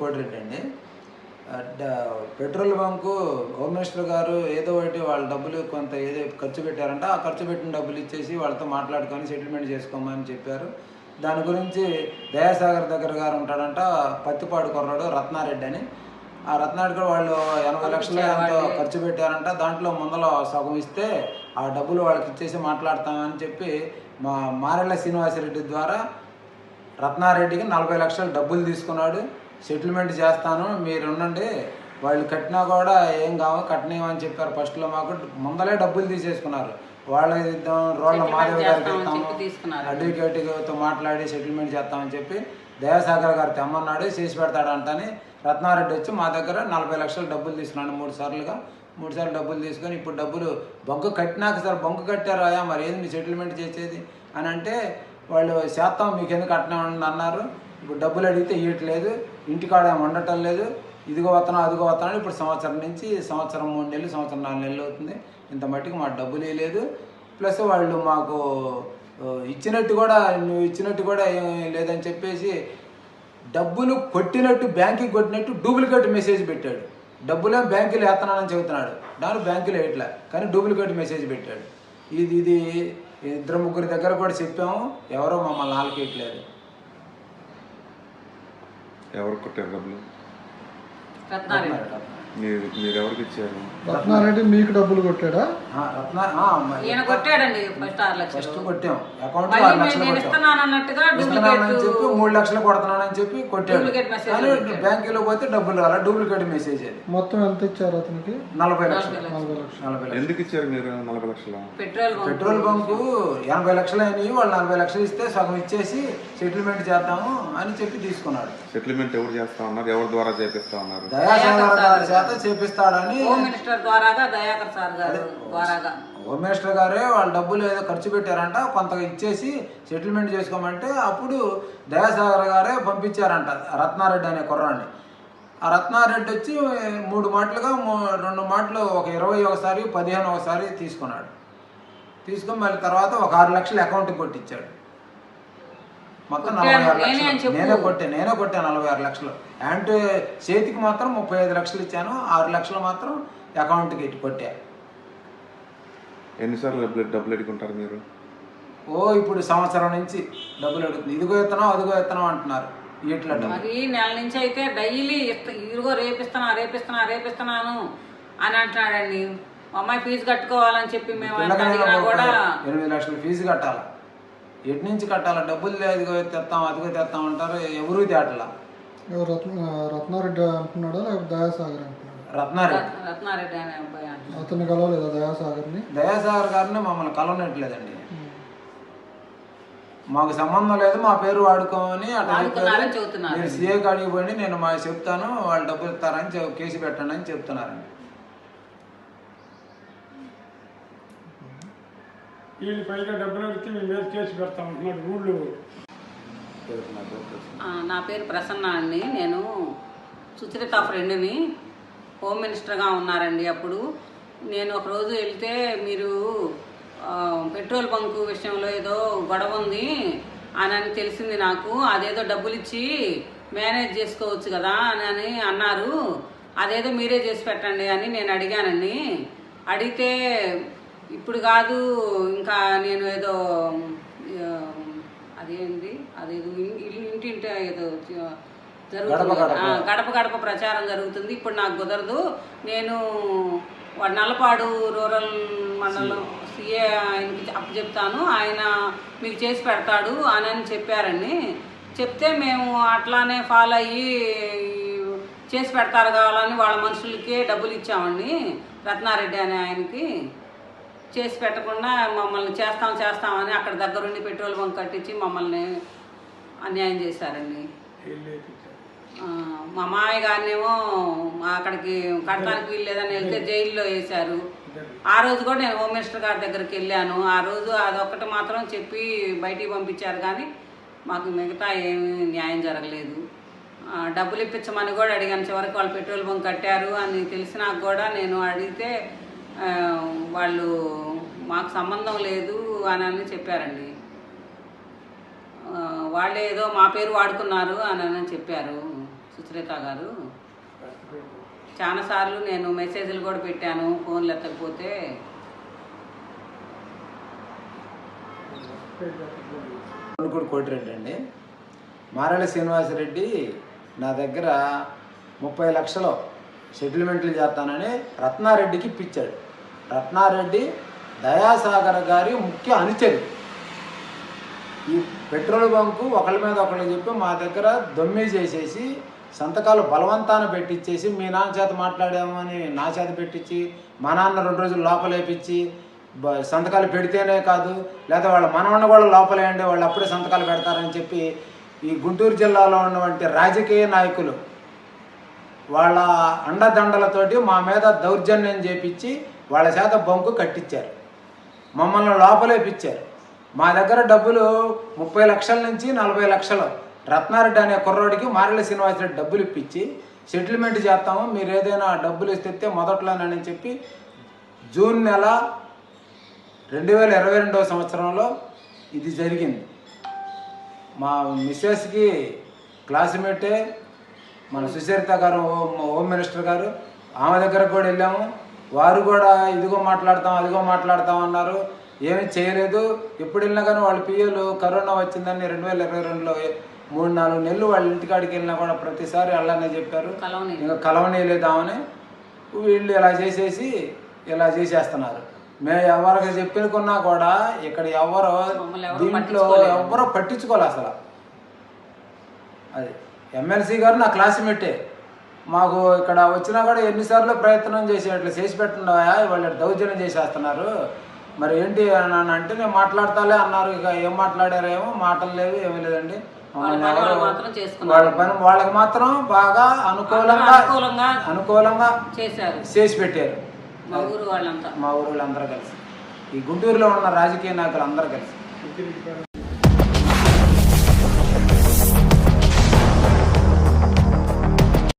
కోటిరెడ్డి అండి petrol bunk home minister గారు ఏదో ఒకటి వాళ్ళ డబ్బులు కొంత ఏదో ఖర్చు పెట్టారంట ఆ ఖర్చు పెట్టిన డబ్బులు ఇచ్చేసి వాళ్ళతో మాట్లాడుకొని సెటిల్మెంట్ చేసుకోమని చెప్పారు. దాని గురించి దయాసాగర్ దగ్గర గారు ఉంటాడంట పత్తిపాడు కుర్రాడు రత్నారెడ్డి అని. ఆ రత్నారెడ్డి కూడా వాళ్ళు ఎనభై లక్షలు ఎంతో ఖర్చు పెట్టారంట దాంట్లో ముందల సగం ఇస్తే ఆ డబ్బులు వాళ్ళకి ఇచ్చేసి మాట్లాడతామని చెప్పి మా మారెళ్ళ శ్రీనివాసరెడ్డి ద్వారా రత్నారెడ్డికి నలభై లక్షలు డబ్బులు తీసుకున్నాడు. సెటిల్మెంట్ చేస్తాను మీరు ఉండండి. వాళ్ళు కట్టినా కూడా ఏం కావు కట్టనేమని చెప్పారు. ఫస్ట్లో మాకు ముందలే డబ్బులు తీసేసుకున్నారు. వాళ్ళకి ఇద్దాం రోడ్ల మాధవ్ గారికి ఇస్తాము. అడ్వకేట్తో మాట్లాడి సెటిల్మెంట్ చేస్తామని చెప్పి దయాసాగర్ గారు తెమ్మన్నాడు చేసి పెడతాడంటని రత్నారెడ్డి వచ్చి మా దగ్గర నలభై లక్షలు డబ్బులు తీసుకున్నాడు మూడు సార్లుగా. మూడు సార్లు డబ్బులు తీసుకొని ఇప్పుడు డబ్బులు బొంకు కట్టినాక సార్ బొంకు కట్టారు అయ్యా మరి ఏంది మీ సెటిల్మెంట్ చేసేది? అని అంటే వాళ్ళు శాతం మీకు ఎందుకు కట్టినా అన్నారు. ఇప్పుడు డబ్బులు అడిగితే ఇవ్వట్లేదు ఇంటికాడ ఏమి ఉండటం లేదు ఇదిగో వస్తున్నాం అదిగో వస్తున్నాడు ఇప్పుడు సంవత్సరం నుంచి సంవత్సరం మూడు నెలలు సంవత్సరం నాలుగు నెలలు అవుతుంది. ఇంత మట్టుకు మా డబ్బులు లేదు ప్లస్ వాళ్ళు మాకు ఇచ్చినట్టు కూడా నువ్వు ఇచ్చినట్టు కూడా ఏం లేదని చెప్పేసి డబ్బులు కొట్టినట్టు బ్యాంకుకి కొట్టినట్టు డూప్లికేట్ మెసేజ్ పెట్టాడు. డబ్బులే బ్యాంకులో వేస్తున్నానని చెబుతున్నాడు. దాని బ్యాంకులో వేయట్లే కానీ డూప్లికేట్ మెసేజ్ పెట్టాడు. ఇది ఇది ఇద్దరు ముగ్గురి దగ్గర కూడా చెప్పాము ఎవరో మమ్మల్ని ఆలకేయట్లేదు ఎవరు కొట్టారు డబ్బులు? రత్నారెడ్డి. మీరు మీరు ఎవరికి ఇచ్చారు? రత్నారెడ్డి మీకు డబ్బులు కొట్టాడా? ఆ, రత్న ఆ, మరి ఈయన కొట్టాడండి ఫస్ట్ ఆరు లక్షలు. ఫస్ట్ కొట్టాం. అకౌంట్ ఆరు లక్షలు నేను కొట్టాం. ఇస్తున్నాను అన్నట్టుగా ఇస్తున్నానని డూప్లికేట్ చెప్పి మూడు లక్షలు కొడుతున్నానని చెప్పి కొట్టాడు. కానీ బ్యాంకులో పోతే డబ్బులు రాలా డూప్లికేట్ మెసేజ్ అది. మొత్తం ఎంత ఇచ్చారు అతనికి? నలభై లక్షలు. నలభై లక్షలు. నలభై లక్షలు. ఎందుకు ఇచ్చారు మీరు నలభై లక్షలు? Petrol bunk. పెట్రోల్ బంకు ఎనభై లక్షలు అయినాయి వాళ్ళు నలభై లక్షలు ఇస్తే సగం ఇచ్చేసి సెటిల్మెంట్ చేద్దాము అని చెప్పి తీసుకున్నాడు. సెటిల్మెంట్ ఎవరు చేస్తా ఉన్నారు? ఎవరి ద్వారా చేపిస్తా ఉన్నారు? దయాసాగర్ గారి. చేత చేపిస్తాడని హోమ్ మినిస్టర్ ద్వారాగా దయాకర్ సార్ గారు ద్వారాగా. హోమ్ మినిస్టర్ గారే వాళ్ళ డబ్బులు ఏదో ఖర్చు పెట్టారంట కొంత ఇచ్చేసి సెటిల్మెంట్ చేసుకోమంటే అప్పుడు దయాసాగర్ గారే పంపించారంట రత్నారెడ్డి అనే కుర్రాన్ని. ఆ రత్నారెడ్డి వచ్చి మూడు మాటలుగా రెండు మాటలు ఒక ఇరవై ఒకసారి పదిహేను ఒకసారి తీసుకున్నాడు. తీసుకొని మళ్ళీ తర్వాత ఒక ఆరు లక్షలు అకౌంట్కి కొట్టించాడు. మొత్తం నలభై ఆరు లక్షలు. నేనే కొట్టాను నేనే కొట్టాను నలభై ఆరు లక్షలు. యాంటీ చేతికి మాత్రం ముప్పై ఐదు లక్షలు ఇచ్చాను. ఆరు లక్షలు మాత్రం అకౌంట్కి ఇటు కొట్టా. ఎన్నిసార్లు డబ్బులు అడుగుంటారు మీరు? ఓ ఇప్పుడు సంవత్సరం నుంచి డబ్బులు అడుగుతుంది ఇదిగో ఎత్తనం అదిగో ఎత్తనం అంటున్నారు. ఇట్లా. మరి నెల నుంచి అయితే డైలీ ఇస్త- ఇదిగో రేపిస్తున్నా రేపిస్తున్నా రేపిస్తున్నాను అని అంటున్నాడండి. మా అమ్మాయి ఫీజు కట్టుకోవాలని చెప్పి మేము కూడా ఎనిమిది లక్షలు ఫీజు కట్టాలి? ఎటు నుంచి కట్టాలి? డబ్బులు లేదు తెస్తాం అదిగో తెస్తాం అంటారు. ఎవరు తేటలా? రత్నారెడ్డి అంటున్నాడా? లేకపోతే దయాసాగర్ అంటున్నాడా? రత్నారెడ్డి. రత్- రత్నారెడ్డి అనే అబ్బాయి అంటున్నాడు. అతన్ని కలవలేదా దయాసాగర్ని? దయాసాగర్ గారిని మమ్మల్ని కలవనట్లేదండి. మాకు సంబంధం లేదు మా పేరు వాడుకోమని అట్లా వాడుకున్నారని చెబుతున్నారు. మీరు సీఏ కాడికి పోయి నేను మా చెప్తాను వాళ్ళు డబ్బులు ఇస్తారని చెప్- కేసు పెట్టండి అని చెప్తున్నారండి. వీళ్ళు పైగా డబ్బులు అడిగితే మేము మీద కేసు పెడతాం అంటున్నాడు ఊళ్ళో. నా పేరు ప్రసన్న అండి. నేను సుచరిత ఫ్రెండ్ని హోమ్ మినిస్టర్గా ఉన్నారండి అప్పుడు. నేను ఒకరోజు వెళ్తే మీరు పెట్రోల్ బంకు విషయంలో ఏదో గొడవ ఉంది అని అని తెలిసింది నాకు. అదేదో డబ్బులు ఇచ్చి మేనేజ్ చేసుకోవచ్చు కదా అని అని అన్నారు. అదేదో మీరే చేసి పెట్టండి అని నేను అడిగానండి. అడిగితే ఇప్పుడు కాదు ఇంకా నేను ఏదో అదేంటి అదేదో ఇంటింటి ఏదో జరుగుతుంది. గడప గడప. ప్రచారం జరుగుతుంది. ఇప్పుడు నాకు కుదరదు. నేను వాడు నల్లపాడు రూరల్ మండలం సీఏ ఆయనకి అప్పచెప్తాను ఆయన మీకు చేసి పెడతాడు అని అని చెప్పారండి. చెప్తే మేము అట్లానే ఫాలో అయ్యి చేసి పెడతారు కావాలని వాళ్ళ మనుషులకే డబ్బులు ఇచ్చామండి. రత్నారెడ్డి అనే ఆయనకి. చేసి పెట్టకుండా మమ్మల్ని చేస్తాం చేస్తామని అక్కడ దగ్గరుండి పెట్రోల్ బంక్ కట్టించి మమ్మల్ని అన్యాయం చేశారండి. మా మామయ్య గారినేమో అక్కడికి కట్టడానికి వీలు లేదని వెళ్తే జైల్లో వేశారు. ఆ రోజు కూడా నేను హోమ్ మినిస్టర్ గారి దగ్గరికి వెళ్ళాను. ఆ రోజు అదొక్కటి మాత్రం చెప్పి బయటికి పంపించారు కానీ మాకు మిగతా ఏమీ న్యాయం జరగలేదు. డబ్బులు ఇప్పించమని కూడా అడిగాను. చివరికి వాళ్ళు పెట్రోల్ బంక్ కట్టారు అని తెలిసినాక కూడా నేను అడిగితే వాళ్ళు మాకు సంబంధం లేదు అని అని చెప్పారండి. వాళ్ళే ఏదో మా పేరు వాడుకున్నారు అని అని చెప్పారు సుచరిత గారు. చాలాసార్లు నేను మెసేజ్లు కూడా పెట్టాను ఫోన్లు ఎత్తకపోతే. కోటిరెడ్డి అండి. మారళ శ్రీనివాసరెడ్డి నా దగ్గర ముప్పై లక్షలు సెటిల్మెంట్లు చేస్తానని రత్నారెడ్డికి ఇప్పించాడు. రత్నారెడ్డి దయాసాగర్ గారి ముఖ్య అనుచరు. ఈ పెట్రోల్ బంకు ఒకళ్ళ మీద ఒకళ్ళు చెప్పి మా దగ్గర దొమ్మి చేసేసి సంతకాలు బలవంతాన పెట్టించేసి మీ నాన్న చేత మాట్లాడామని నా చేత పెట్టించి మా నాన్న రెండు రోజులు లోపలేపించి సంతకాలు పెడితేనే కాదు లేదా వాళ్ళ మనవన్న కూడా లోపలేయండి వాళ్ళు అప్పుడే సంతకాలు పెడతారని చెప్పి ఈ గుంటూరు జిల్లాలో ఉన్నటువంటి రాజకీయ నాయకులు వాళ్ళ అండదండలతోటి మా మీద దౌర్జన్యం చేపించి వాళ్ళ చేత బొంకు కట్టించారు మమ్మల్ని లోపలేపించారు మా దగ్గర డబ్బులు ముప్పై లక్షల నుంచి నలభై లక్షలు. రత్నారెడ్డి అనే కుర్రోడికి మారెళ్ళ శ్రీనివాసరెడ్డి డబ్బులు ఇప్పించి సెటిల్మెంట్ చేస్తాము మీరు ఏదైనా డబ్బులు ఇస్తే మొదట్లోనని చెప్పి జూన్ నెల రెండు వేల ఇరవై రెండవ సంవత్సరంలో ఇది జరిగింది. మా మిస్సెస్కి క్లాస్మేటే మన సుచరిత గారు హోమ్ మినిస్టర్ గారు ఆమె దగ్గర కూడా వెళ్ళాము. వారు కూడా ఇదిగో మాట్లాడతాం అదిగో మాట్లాడతాం అన్నారు. ఏమీ చేయలేదు. ఎప్పుడు వెళ్ళినా కానీ వాళ్ళ పిల్లలు కరోనా వచ్చిందని రెండు వేల ఇరవై రెండులో మూడు నాలుగు నెలలు వాళ్ళ ఇంటికాడికి వెళ్ళినా కూడా ప్రతిసారి అలానే చెప్పారు. కలవని ఇంకా కలవనీయలేదామని వీళ్ళు ఇలా చేసేసి ఇలా చేసేస్తున్నారు. మేము ఎవరికి చెప్పుకున్నా కూడా ఇక్కడ ఎవరు దీంట్లో. ఎవరు పట్టించుకోలే అసలు. అది ఎమ్మెల్సీ గారు నా క్లాస్మేటే. మాకు ఇక్కడ వచ్చినా కూడా ఎన్నిసార్లు ప్రయత్నం చేసి అట్లా చేసి పెట్టండియా వాళ్ళు దౌర్జన్యం చేసేస్తున్నారు. మరి ఏంటి అని అంటే నేను మాట్లాడతాలే అన్నారు. ఇక ఏం మాట్లాడారేమో? మాటలు లేవు ఏమీ లేదండి. వాళ్ళ పని వాళ్ళకి మాత్రం బాగా అనుకూలంగా అనుకూలంగా అనుకూలంగా చేశారు. చేసి పెట్టారు. మా ఊరు వాళ్ళంతా. మా ఊరు వాళ్ళందరూ కలిసి. ఈ గుంటూరులో ఉన్న రాజకీయ నాయకులు అందరూ కలిసి